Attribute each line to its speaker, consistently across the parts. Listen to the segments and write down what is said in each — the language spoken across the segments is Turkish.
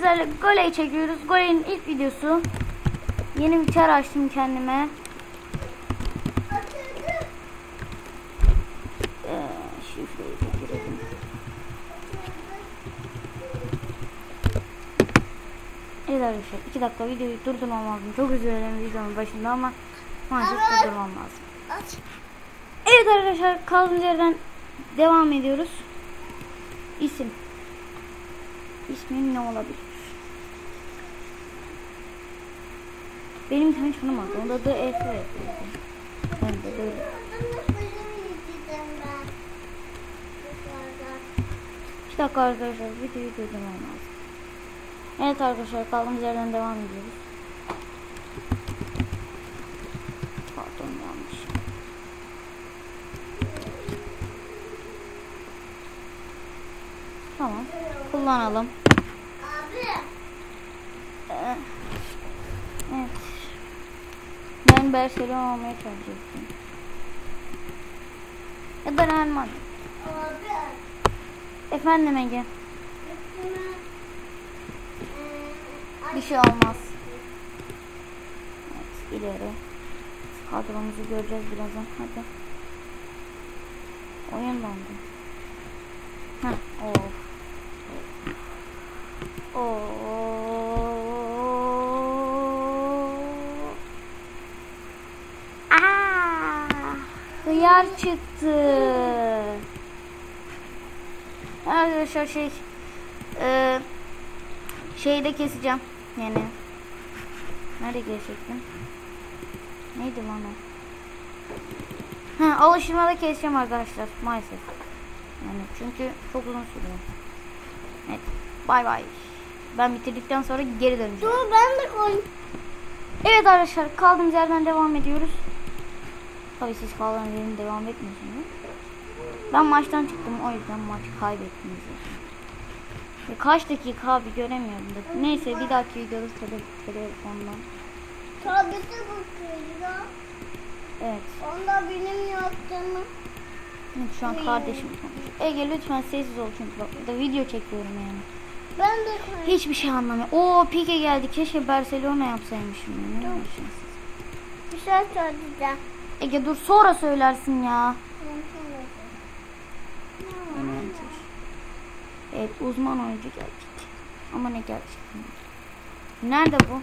Speaker 1: sizlerle Goley çekiyoruz. Goley'in ilk videosu. Yeni bir çar açtım kendime. Ee, şifreyi de girelim. Evet arkadaşlar 2 dakika videoyu durdurmam lazım. Çok dilerim videonun başında ama maalesef durdurmam lazım. Evet arkadaşlar kaldığımız yerden devam ediyoruz. İsim. İsmim ne olabilir? Benim ismim hiç tanımadı. Onda da Efe yapıyordu. Ben de böyle. Dakika arkadaşlar videoyu durdurmam lazım. Evet arkadaşlar kaldığımız yerden devam ediyoruz. Pardon yanlış. Tamam. Kullanalım.
Speaker 2: Abi.
Speaker 1: Ee, Evet. Ben olmayı tercih ettim. Ya da Madrid.
Speaker 2: Abi.
Speaker 1: Efendim Ege.
Speaker 2: eee,
Speaker 1: Bir şey olmaz. Evet ileri. Kadromuzu göreceğiz birazdan. Hadi. Oyun dondu. Heh. Of. Oo. Hıyar çıktı. Arkadaşlar şey e, şeyde keseceğim yani. Nerede kesecektim? Neydi lan o? Ha, alıştırmada keseceğim arkadaşlar maalesef. Yani çünkü çok uzun sürüyor. Evet. Bay bay. Ben bitirdikten sonra geri döneceğim.
Speaker 2: Dur ben de koy.
Speaker 1: Evet arkadaşlar kaldığımız yerden devam ediyoruz. Tabii siz kaldığınız yerden devam etmiyorsunuz. Ben maçtan çıktım o yüzden maç kaybettiniz. E, kaç dakika abi göremiyorum da. Neyse bir dahaki videoda tele, telefondan.
Speaker 2: Tablete bakıyor.
Speaker 1: Evet.
Speaker 2: Onda benim yaptığımı.
Speaker 1: Şu an kardeşim konuşuyor. Ege lütfen sessiz ol çünkü bak burada video çekiyorum yani.
Speaker 2: Ben de koy.
Speaker 1: Hiçbir şey anlamıyorum. Oo Pique geldi. Keşke Barcelona yapsaymışım. ya. Ne uğraşıyorsun?
Speaker 2: Bir şey söyleyeceğim.
Speaker 1: Ege dur sonra söylersin ya. Evet uzman oyuncu gelecek. Ama ne gelecek? Nerede bu?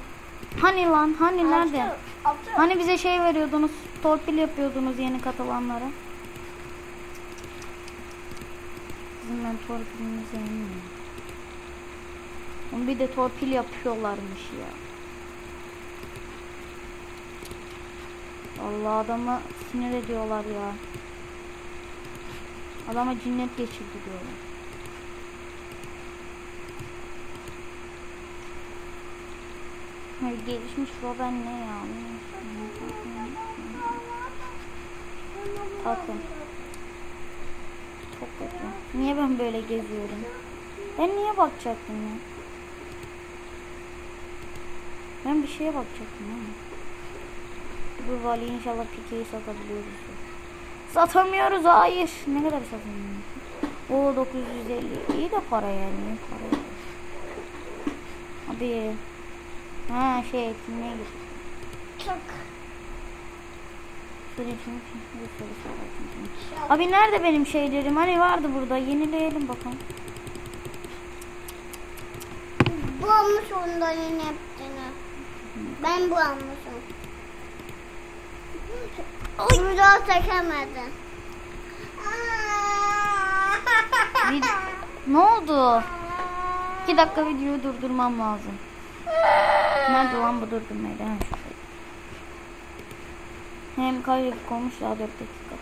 Speaker 1: Hani lan? Hani nerede?
Speaker 2: Altı, altı.
Speaker 1: Hani bize şey veriyordunuz, torpil yapıyordunuz yeni katılanlara. Bizim ben torpilini sevmiyorum. Oğlum Bir de torpil yapıyorlarmış ya. Allah adamı sinir ediyorlar ya. Adama cinnet geçirdi diyorlar. Hayır, gelişmiş Robben ne ya? Takım. Çok kötü. Niye ben böyle geziyorum? Ben niye bakacaktım ya? Ben bir şeye bakacaktım ama. Bu vali inşallah Pike'yi satabiliyoruz. Satamıyoruz hayır. Ne kadar satamıyoruz? O 950. İyi de para yani. Para. Abi. Ha şey etkinliğe git.
Speaker 2: Çok.
Speaker 1: Abi nerede benim şeylerim? Hani vardı burada. Yenileyelim bakalım.
Speaker 2: Bu almış ondan yine hepsini. Ben bu almışım. Çekemedin.
Speaker 1: Vid- ne oldu? 2 dakika videoyu durdurmam lazım. Nerede lan bu durdurmaydı? Ha, şurada. Hem kaç dakika olmuş ya 4 dakika.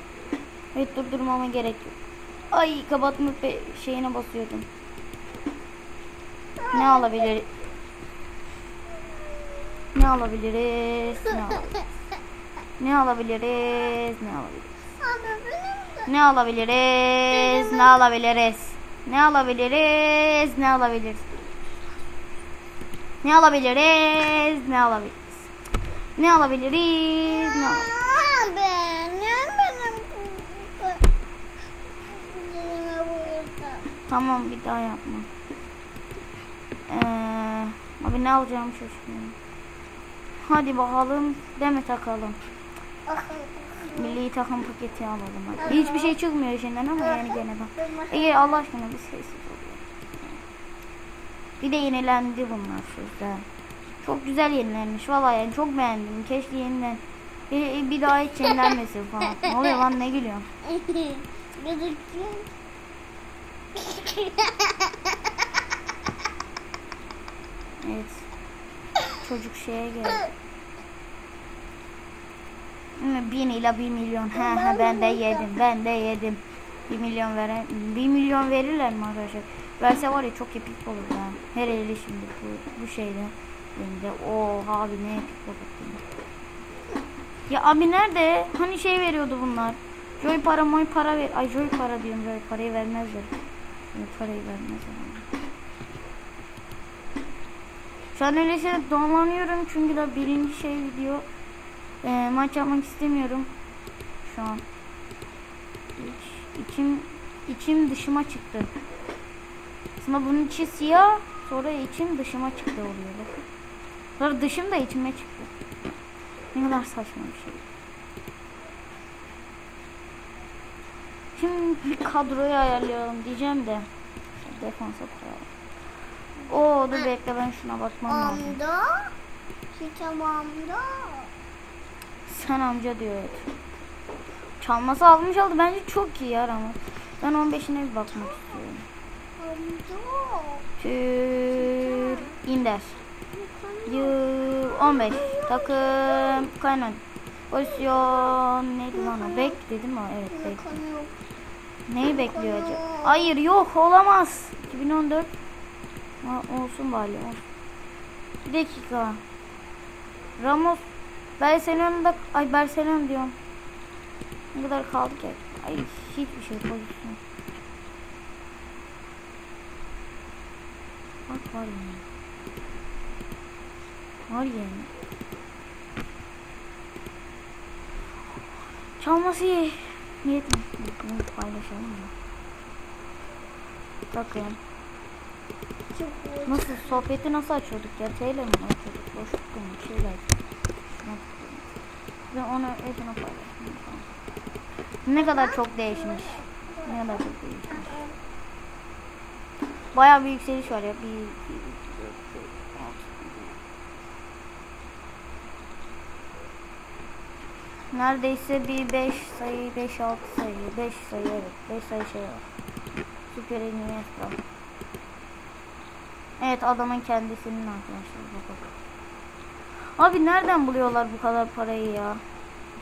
Speaker 1: Evet durdurmama gerek yok. Ay kapatma şeyine basıyordum. Ne alabilir? Ne alabiliriz? Ne alabiliriz? Ne alabiliriz? Ne alabiliriz? Ne alabiliriz? Ne alabiliriz? Ne alabiliriz? Ne alabiliriz? Ne alabiliriz? Ne alabiliriz? Ne alabiliriz? Ne alabiliriz? Tamam bir daha yapma. Ee, abi ne alacağım şaşırıyorum. Hadi bakalım deme takalım. Milli takım paketi alalım hadi. Hiçbir şey çıkmıyor içinden ama yani gene de. Ege Allah aşkına bir sessiz ol. ya. Bir de yenilendi bunlar sözler. Çok güzel yenilenmiş vallahi yani çok beğendim. Keşke yeniden bir, bir daha hiç yenilenmesin falan. Ne oluyor lan ne gülüyorsun? Evet. Çocuk şeye geldi. Hmm, Bin ile bir milyon. Ha ha ben de yedim. Ben de yedim. Bir milyon veren, bir milyon verirler mi arkadaşlar? Verse var ya çok epik olur ya. Her eli şimdi bu, bu şeyde. Elinde. Oha abi ne epik olur. Ya abi nerede? Hani şey veriyordu bunlar. Joy para moy para ver. Ay Joy para diyorum. Joy parayı vermezler. Joy parayı vermezler. Şu an öyleyse dolanıyorum çünkü da birinci şey video. Ee, maç yapmak istemiyorum. Şu an. İç, içim, içim dışıma çıktı. Aslında bunun içi siyah. Sonra içim dışıma çıktı oluyor. Bakın. Sonra dışım da içime çıktı. Ne kadar saçma bir şey. Şimdi bir kadroyu ayarlayalım diyeceğim de. Defansa koyalım. Oo dur bekle ben şuna bakmam lazım.
Speaker 2: Amda. Kitabımda.
Speaker 1: Sen amca diyor. Çalması almış aldı bence çok iyi ya Ramos. Ben 15'ine bir bakmak istiyorum. Tür İnder. Yıl 15. Takım kaynan. Pozisyon neydi lan o? Bek dedim mi? Evet bek. Neyi bekliyor acaba? Hayır yok olamaz. 2014. Ha, olsun bari. Bir dakika. Ramos Barcelona'da ay Barcelona diyorum. Ne kadar kaldı ki? Ay hiçbir şey pozisyon. Bak var ya. Var ya. Çalması iyi. Niyet mi? Bunu paylaşalım mı? Bakın. Nasıl sohbeti nasıl açıyorduk ya? Teyle mi açıyorduk? Boşlukta mı? Şeyler. Onu paylaşayım. Tamam. Ne kadar çok değişmiş. Ne kadar çok değişmiş. Bayağı bir yükseliş var ya. Bir, iki, dört, beş, altı. Neredeyse bir 5 sayı, 5 6 sayı, 5 sayı evet, 5 sayı şey var. Süper Iniesta. Evet adamın kendisinin arkadaşlar bak bak. Abi nereden buluyorlar bu kadar parayı ya?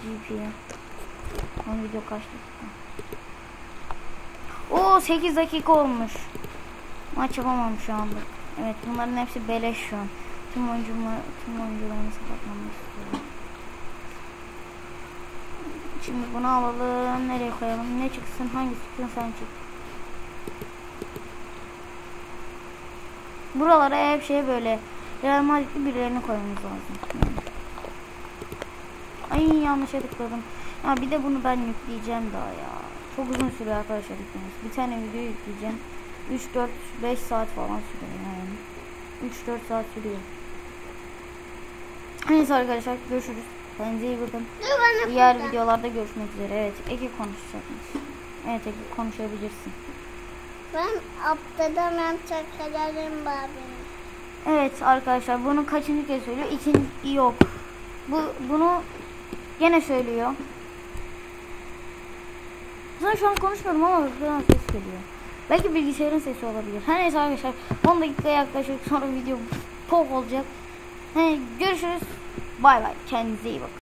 Speaker 1: GP'ye. Son video kaç dakika? Oo 8 dakika olmuş. Maç yapamam şu anda. Evet bunların hepsi beleş şu an. Tüm oyuncumu, tüm oyuncularımı sakatlamamı istiyorum. Şimdi bunu alalım. Nereye koyalım? Ne çıksın? Hangisi çıksın sen çık. Buralara hep şey böyle Real Madrid'li birilerini koymamız lazım. Yani. Ay yanlışa tıkladım. Ya bir de bunu ben yükleyeceğim daha ya. Çok uzun sürüyor arkadaşlar yüklemesi. Bir tane video yükleyeceğim. 3 4 5 saat falan sürüyor yani. 3 4 saat sürüyor. Neyse arkadaşlar görüşürüz. Kendinize iyi bakın. Diğer videolarda görüşmek üzere. Evet Ege konuşacakmış. Evet Ege konuşabilirsin.
Speaker 2: Ben aptadan ben çakalarım babini.
Speaker 1: Evet arkadaşlar bunu kaçıncı kez söylüyor? İkinci yok. Bu bunu gene söylüyor. Zaten şu an konuşmuyorum ama arkadan ses geliyor. Belki bilgisayarın sesi olabilir. Her neyse arkadaşlar 10 dakika yaklaşık sonra video pok olacak. He, görüşürüz. Bay bay. Kendinize iyi bakın.